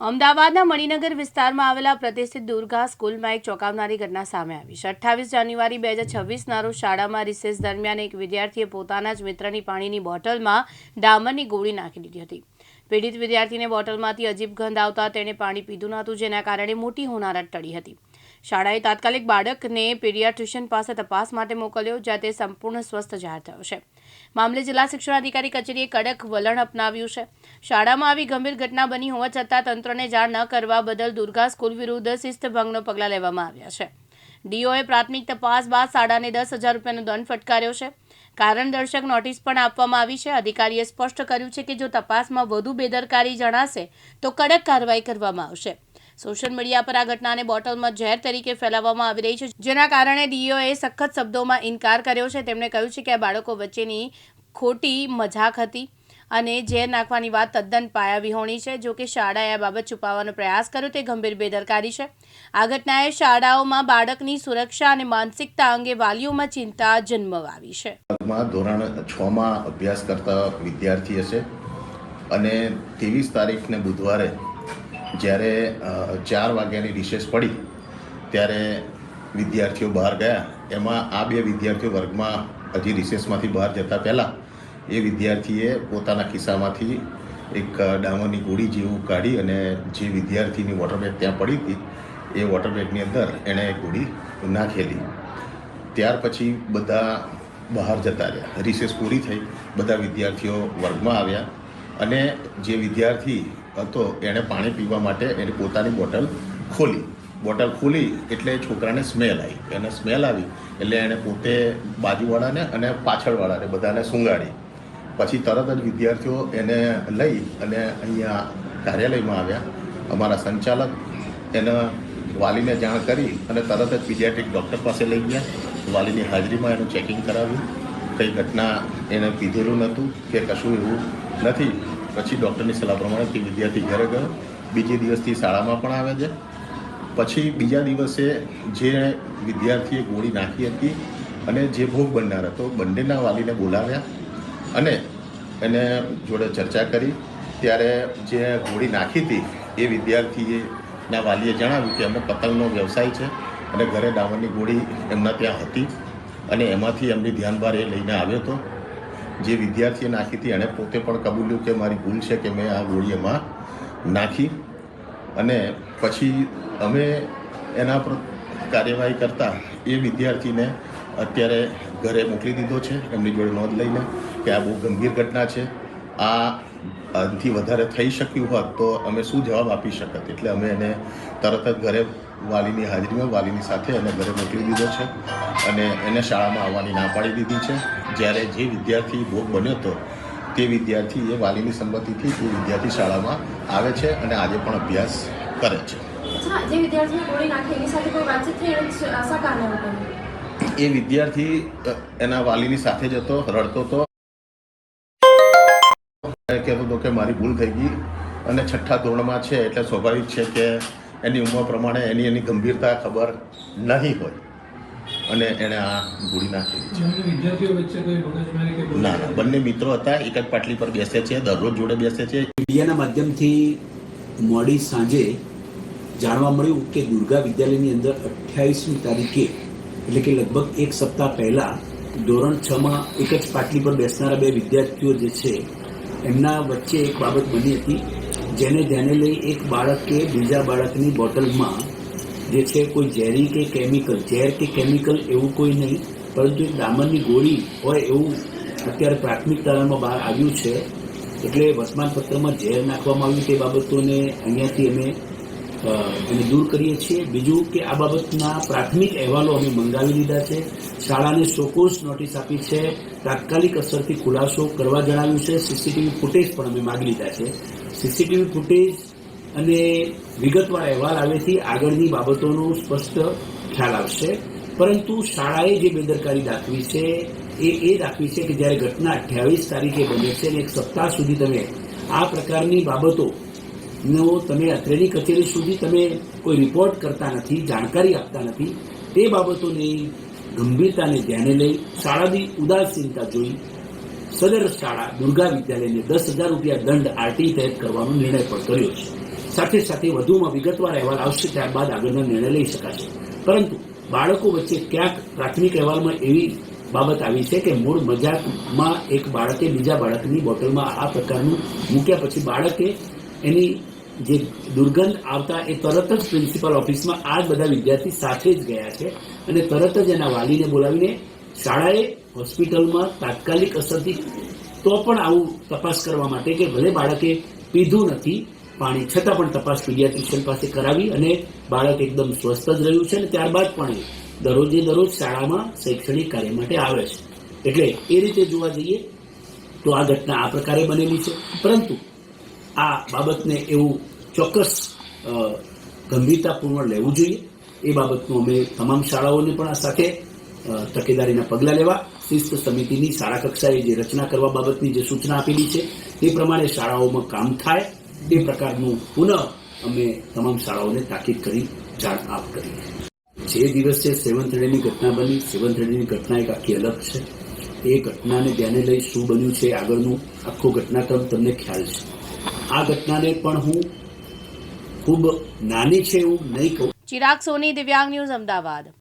અમદાવાદના મણિનગર વિસ્તારમાં આવેલા પ્રતિષ્ઠિત દુર્ગા સ્કૂલમાં એક ચોંકાવનારી ઘટના સામે આવી છે. અઠ્ઠાવીસ જાન્યુઆરી બે હજાર છવ્વીસના રોજ શાળામાં રિસેસ દરમિયાન એક વિદ્યાર્થીએ પોતાના જ મિત્રની પાણીની બોટલમાં ડામરની ગોળી નાખી દીધી હતી. પીડિત વિદ્યાર્થીને બોટલમાંથી અજીબ ગંધ આવતા તેણે પાણી પીધું ન હતું જેના કારણે મોટી હોનારત ટળી હતી. શાળાએ તાત્કાલિક બાળકને પીડિયાટ્રિશિયન પાસે તપાસ માટે મોકલ્યો, જ્યાં તે સંપૂર્ણ સ્વસ્થ જાહેર થયો છે. મામલે જિલ્લા શિક્ષણાધિકારી કચેરીએ કડક વલણ અપનાવ્યું છે. શાળામાં આવી ગંભીર ઘટના બની હોવા છતાં તંત્રને જાણ ન કરવા બદલ દુર્ગા સ્કૂલ વિરુદ્ધ શિસ્તભંગનો પગલાં લેવામાં આવ્યા છે. ડીઓએ પ્રાથમિક તપાસ બાદ શાળાને દસ હજાર રૂપિયાનો દંડ ફટકાર્યો છે. કારણ દર્શક નોટિસ પણ આપવામાં આવી છે. અધિકારીએ સ્પષ્ટ કર્યું છે કે જો તપાસમાં વધુ બેદરકારી જણાશે, તો કડક કાર્યવાહી કરવામાં આવશે. સોશિયલ મીડિયા પર આ ઘટનાને બોટલમાં ઝેર તરીકે ફેલાવવામાં આવી રહી છે, જેના કારણે ડીઓએ સખત શબ્દોમાં ઇનકાર કર્યો છે. તેમણે કહ્યું છે કે આ બાળકો વચ્ચેની ખોટી મજાક હતી અને ઝેર નાખવાની વાત તદ્દન પાયાવિહોણી છે. જો કે શાળાએ આ બાબત છુપાવવાનો પ્રયાસ કર્યો, તે ગંભીર બેદરકારી છે. આ ઘટનાએ શાળાઓમાં બાળકની સુરક્ષા અને માનસિકતા અંગે વાલીઓમાં ચિંતા જન્મવાવી છે. ધોરણ છમાં અભ્યાસ કરતા વિદ્યાર્થી હશે અને ત્રેવીસ તારીખને બુધવારે જ્યારે ચાર વાગ્યાની રિસેસ પડી, ત્યારે વિદ્યાર્થીઓ બહાર ગયા. એમાં આ બે વિદ્યાર્થીઓ વર્ગમાં હજી રિસેસમાંથી બહાર જતા પહેલાં, એ વિદ્યાર્થીએ પોતાના ખિસ્સામાંથી એક ડામરની ગોળી જેવું કાઢી અને જે વિદ્યાર્થીની વોટર બેગ ત્યાં પડી હતી, એ વોટરબેગની અંદર એણે ગોળી નાખેલી. ત્યાર પછી બધા બહાર જતા રહ્યા. રિસેસ પૂરી થઈ, બધા વિદ્યાર્થીઓ વર્ગમાં આવ્યા અને જે વિદ્યાર્થી હતો એણે પાણી પીવા માટે એની પોતાની બોટલ ખોલી. બોટલ ખોલી એટલે છોકરાને સ્મેલ આવી. એને સ્મેલ આવી એટલે એણે પોતે બાજુવાળાને અને પાછળવાળાને બધાને સૂંઘાડી પછી તરત જ વિદ્યાર્થીઓ એને લઈ અને અહીંયા કાર્યાલયમાં આવ્યા. અમારા સંચાલક એના વાલીને જાણ કરી અને તરત જ પીડિયાટ્રિક ડૉક્ટર પાસે લઈ ગયા. વાલીની હાજરીમાં એનું ચેકિંગ કરાવ્યું. કંઈ ઘટના એને પીધેલું નહોતું કે કશું એવું નથી. પછી ડૉક્ટરની સલાહ પ્રમાણે તે વિદ્યાર્થી ઘરે ગયો. બીજે દિવસથી શાળામાં પણ આવે છે. પછી બીજા દિવસે જે વિદ્યાર્થીએ ગોળી નાખી હતી અને જે ભોગ બનનાર હતો, બંનેના વાલીને બોલાવ્યા અને એને જોડે ચર્ચા કરી. ત્યારે જે ગોળી નાખી હતી, એ વિદ્યાર્થીએ ના વાલીએ જણાવ્યું કે એમનો પતંગનો વ્યવસાય છે અને ઘરે ડામરની ગોળી એમના ત્યાં હતી અને એમાંથી એમની ધ્યાન બહાર એ લઈને આવ્યો હતો. જે વિદ્યાર્થીએ નાખી હતી, એણે પોતે પણ કબૂલ્યું કે મારી ભૂલ છે કે મેં આ ગોળી એમાં નાખી. અને પછી અમે એના પર કાર્યવાહી કરતાં એ વિદ્યાર્થીને અત્યારે ઘરે મોકલી દીધો છે. એમની જોડે નોંધ લઈને કે આ બહુ ગંભીર ઘટના છે. આ આનાથી વધારે થઈ શક્યું હોત તો અમે શું જવાબ આપી શકત? એટલે અમે એને તરત જ ઘરે વાલીની હાજરીમાં વાલીની સાથે એને ઘરે મોકલી દીધો છે અને એને શાળામાં આવવાની ના પાડી દીધી છે. જ્યારે જે વિદ્યાર્થી ભોગ બન્યો હતો તે વિદ્યાર્થી એ વાલીની સંમતિથી તે વિદ્યાર્થી શાળામાં આવે છે અને આજે પણ અભ્યાસ કરે છે. એ વિદ્યાર્થી એના વાલીની સાથે જ હતો રડતો હતો. કહેતો હતો કે મારી ભૂલ થઈ ગઈ અને છઠ્ઠા ધોરણમાં છે એટલે સ્વાભાવિક છે કે એની ઉંમર પ્રમાણે એની એની ગંભીરતા ખબર નહીં હોય. અને એણે આ ગોળી નાખેલી છે ના ના બંને મિત્રો હતા એક જ પાટલી પર બેસે છે દરરોજ જોડે બેસે છે. મીડિયાના માધ્યમથી મોડી સાંજે જાણવા મળ્યું કે દુર્ગા વિદ્યાલયની અંદર અઠ્યાવીસમી તારીખે એટલે કે લગભગ એક સપ્તાહ પહેલા ધોરણ છમાં એક જ પાટલી પર બેસનારા બે વિદ્યાર્થીઓ જે છે એમના વચ્ચે એક બાબત બની હતી. જેને ધ્યાને લઈ એક બાળક કે બીજા બાળકની બોટલમાં જે છે કોઈ ઝેરી કે કેમિકલ, ઝેર કે કેમિકલ એવું કોઈ નહીં, પરંતુ એક ડામરની ગોળી હોય એવું અત્યારે પ્રાથમિક તારણમાં બહાર આવ્યું છે. એટલે વર્તમાનપત્રમાં ઝેર નાખવામાં આવ્યું તે બાબતોને અહીંયાથી અમે એને દૂર કરીએ છીએ. બીજું કે આ બાબતના પ્રાથમિક અહેવાલો અમે મંગાવી લીધા છે. શાળાને શોકોસ નોટિસ આપી છે. તાત્કાલિક અસરથી ખુલાસો કરવા જણાવ્યું છે. સીસીટીવી ફૂટેજ પણ અમે માગી લીધા છે. સીસીટીવી ફૂટેજ અને વિગતવાર અહેવાલ આવેથી આગળની બાબતોનો સ્પષ્ટ ખ્યાલ આવશે. પરંતુ શાળાએ જે બેદરકારી દાખવી છે, એ એ દાખવી છે કે જ્યારે ઘટના અઠ્યાવીસ તારીખે બને છે અને એક સપ્તાહ સુધી તમે આ પ્રકારની બાબતો નો તમે અત્રેની કચેરી સુધી તમે કોઈ રિપોર્ટ કરતા નથી, જાણકારી આપતા નથી, તે બાબતોની ગંભીરતાને ધ્યાને લઈ શાળાની ઉદાસીનતા જોઈ સદર શાળા દુર્ગા વિદ્યાલયને દસ હજાર રૂપિયા દંડ આરટી તહેત કરવાનો નિર્ણય પણ કર્યો છે. સાથે સાથે વધુમાં વિગતવાર અહેવાલ આવશે ત્યારબાદ આગળનો નિર્ણય લઈ શકાશે. પરંતુ બાળકો વચ્ચે ક્યાંક પ્રાથમિક અહેવાલમાં એવી બાબત આવી છે કે મૂળ મજાકમાં એક બાળકે બીજા બાળકની બોટલમાં આ પ્રકારનું મૂક્યા પછી બાળકે એની જે દુર્ગંધ આવતા એ તરત જ પ્રિન્સિપલ ઓફિસમાં આ બધા વિદ્યાર્થી સાથે જ ગયા છે અને તરત જ એના વાલીને બોલાવીને શાળાએ હોસ્પિટલમાં તાત્કાલિક અસરથી તો પણ આવું તપાસ કરવા માટે કે ભલે બાળકે પીધું નથી, પાણી છતાં પણ તપાસ પીડિયાટ્રિશિયન પાસે કરાવી અને બાળક એકદમ સ્વસ્થ જ રહ્યું છે અને ત્યારબાદ પણ દરરોજે દરરોજ શાળામાં શૈક્ષણિક કાર્ય માટે આવે છે. એટલે એ રીતે જોવા જઈએ તો આ ઘટના આ પ્રકારે બનેલી છે. પરંતુ આ બાબતને એવું ચોક્કસ ગંભીરતાપૂર્ણ લેવું જોઈએ. એ બાબતનું અમે તમામ શાળાઓને પણ આ સાથે તકેદારીના પગલાં લેવા, શિસ્ત સમિતિની શાળા કક્ષાએ જે રચના કરવા બાબતની જે સૂચના આપેલી છે તે પ્રમાણે શાળાઓમાં કામ થાય, એ પ્રકારનું પુનઃ અમે તમામ શાળાઓને તાકીદ કરી, જાણ આપ કરી. જે દિવસે સેવન્થ ડેની ઘટના બની, સેવન્થ ડેની ઘટના એક આખી અલગ છે. એ ઘટનાને ધ્યાને લઈ શું બન્યું છે આગળનું આખો ઘટનાક્રમ તમને ખ્યાલ છે. આ ઘટનાને પણ હું ખૂબ નાની છે એવું નહીં કહું. ચિરાગ સોની, દિવ્યાંગ ન્યૂઝ, અમદાવાદ.